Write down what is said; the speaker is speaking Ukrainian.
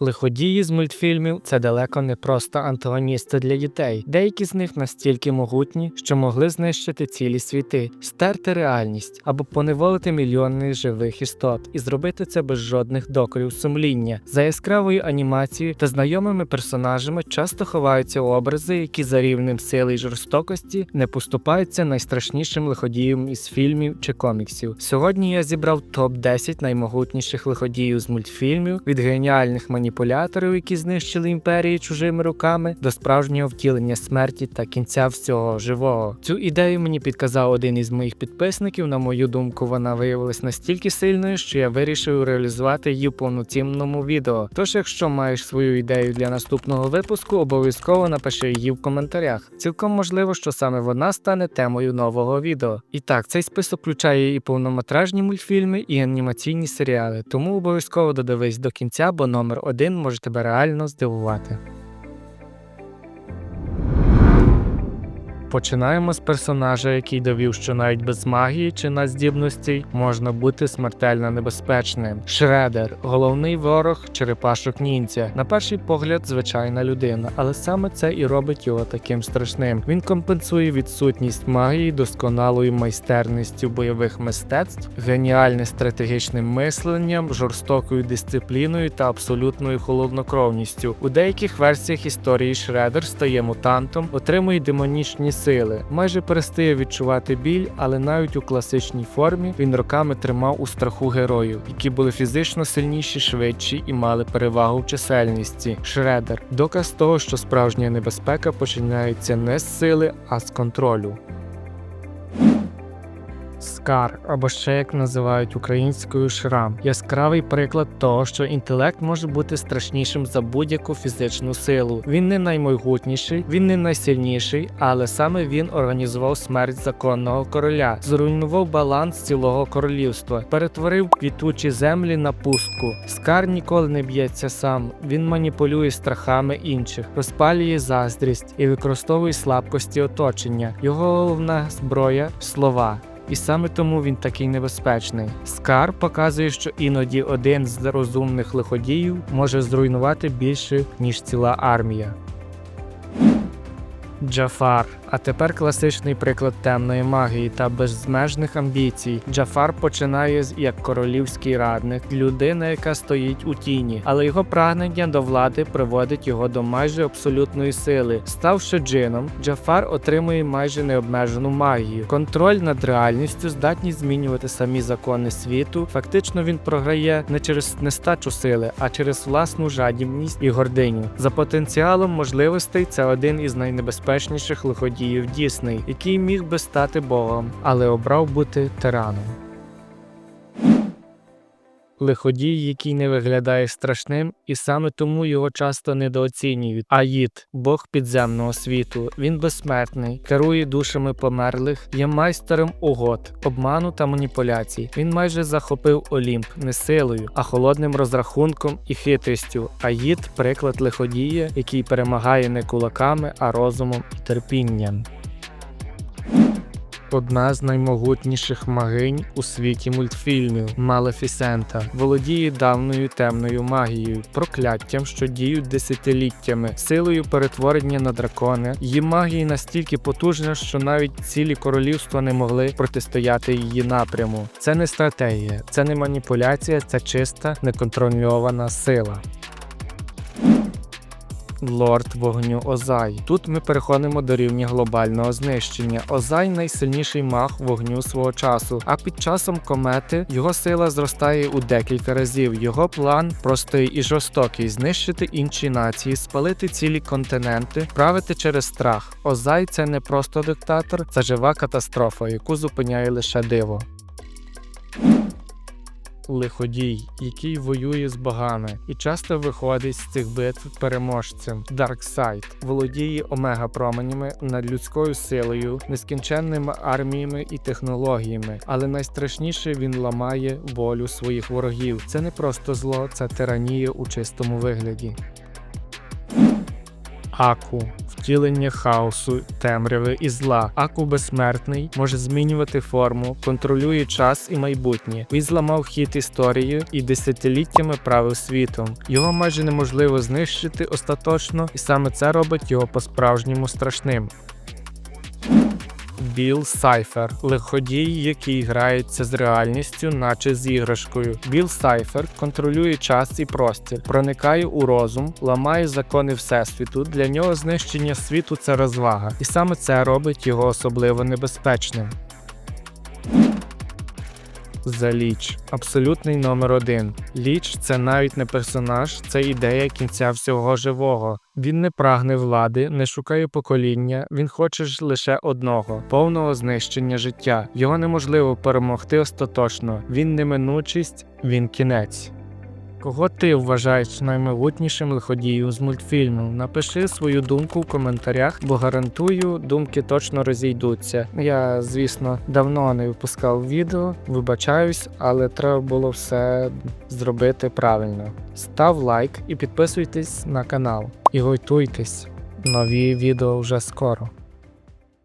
Лиходії з мультфільмів це далеко не просто антагоністи для дітей. Деякі з них настільки могутні, що могли знищити цілі світи, стерти реальність або поневолити мільйони живих істот і зробити це без жодних докорів сумління. За яскравою анімацією та знайомими персонажами часто ховаються образи, які за рівнем сили й жорстокості не поступаються найстрашнішим лиходіям із фільмів чи коміксів. Сьогодні я зібрав топ 10 наймогутніших лиходіїв з мультфільмів від геніальних маніпуляторів, які знищили імперії чужими руками, до справжнього втілення смерті та кінця всього живого. Цю ідею мені підказав один із моїх підписників. На мою думку, вона виявилась настільки сильною, що я вирішив реалізувати її в повноцінному відео. Тож, якщо маєш свою ідею для наступного випуску, обов'язково напиши її в коментарях. Цілком можливо, що саме вона стане темою нового відео. І так, цей список включає і повнометражні мультфільми, і анімаційні серіали, тому обов'язково додивись до кінця, бо номер один може тебе реально здивувати. Починаємо з персонажа, який довів, що навіть без магії чи надздібностей можна бути смертельно небезпечним. Шредер головний ворог черепашок ніндзя. На перший погляд, звичайна людина, але саме це і робить його таким страшним. Він компенсує відсутність магії досконалою майстерністю бойових мистецтв, геніальним стратегічним мисленням, жорстокою дисципліною та абсолютною холоднокровністю. У деяких версіях історії Шредер стає мутантом, отримує демонічні сили, майже перестає відчувати біль, але навіть у класичній формі він роками тримав у страху героїв, які були фізично сильніші, швидші і мали перевагу в чисельності. Шредер доказ того, що справжня небезпека починається не з сили, а з контролю. Скар, або ще як називають українською шрам, яскравий приклад того, що інтелект може бути страшнішим за будь-яку фізичну силу. Він не наймогутніший, він не найсильніший, але саме він організував смерть законного короля, зруйнував баланс цілого королівства, перетворив квітучі землі на пустку. Скар ніколи не б'ється сам. Він маніпулює страхами інших, розпалює заздрість і використовує слабкості оточення. Його головна зброя слова. І саме тому він такий небезпечний. Скар показує, що іноді один з розумних лиходіїв може зруйнувати більше, ніж ціла армія. Джафар. А тепер класичний приклад темної магії та безмежних амбіцій. Джафар починає як королівський радник, людина, яка стоїть у тіні, але його прагнення до влади приводить його до майже абсолютної сили. Ставши джином, Джафар отримує майже необмежену магію. Контроль над реальністю, здатність змінювати самі закони світу. Фактично він програє не через нестачу сили, а через власну жадібність і гординю. За потенціалом можливостей це один із найнебезпечніших лиходіїв Дісней, який міг би стати богом, але обрав бути тираном. Лиходій, який не виглядає страшним, і саме тому його часто недооцінюють. Аїд, бог підземного світу. Він безсмертний, керує душами померлих, є майстером угод, обману та маніпуляцій. Він майже захопив Олімп не силою, а холодним розрахунком і хитрістю. Аїд приклад лиходія, який перемагає не кулаками, а розумом і терпінням. Одна з наймогутніших магинь у світі мультфільмів Малефісента володіє давною темною магією, прокляттям, що діють десятиліттями, силою перетворення на дракони. Її магія настільки потужна, що навіть цілі королівства не могли протистояти її напряму. Це не стратегія, це не маніпуляція, це чиста, неконтрольована сила. Лорд вогню Озай. Тут ми переходимо до рівня глобального знищення. Озай найсильніший маг вогню свого часу. А під часом комети його сила зростає у декілька разів. Його план простий і жорстокий: знищити інші нації, спалити цілі континенти, правити через страх. Озай це не просто диктатор, це жива катастрофа, яку зупиняє лише диво. Лиходій, який воює з богами, і часто виходить з цих битв переможцем. Дарксайд володіє омега променями над людською силою, нескінченними арміями і технологіями, але найстрашніше він ламає волю своїх ворогів. Це не просто зло, це тиранія у чистому вигляді. Аку втілення хаосу, темряви і зла. Аку безсмертний може змінювати форму, контролює час і майбутнє. Він зламав хід історії і десятиліттями правив світом. Його майже неможливо знищити остаточно, і саме це робить його по-справжньому страшним. Біл Сайфер лиходій, який грається з реальністю, наче з іграшкою. Біл Сайфер контролює час і простір, проникає у розум, ламає закони всесвіту. Для нього знищення світу це розвага, і саме це робить його особливо небезпечним. За ліч абсолютний номер один. Ліч це навіть не персонаж, це ідея кінця всього живого. Він не прагне влади, не шукає покоління. Він хоче ж лише одного повного знищення життя. Його неможливо перемогти остаточно. Він неминучість, він кінець. Кого ти вважаєш наймогутнішим лиходієм з мультфільму? Напиши свою думку в коментарях, бо гарантую, думки точно розійдуться. Я, звісно, давно не випускав відео, вибачаюсь, але треба було все зробити правильно. Став лайк і підписуйтесь на канал. І готуйтесь, нові відео вже скоро.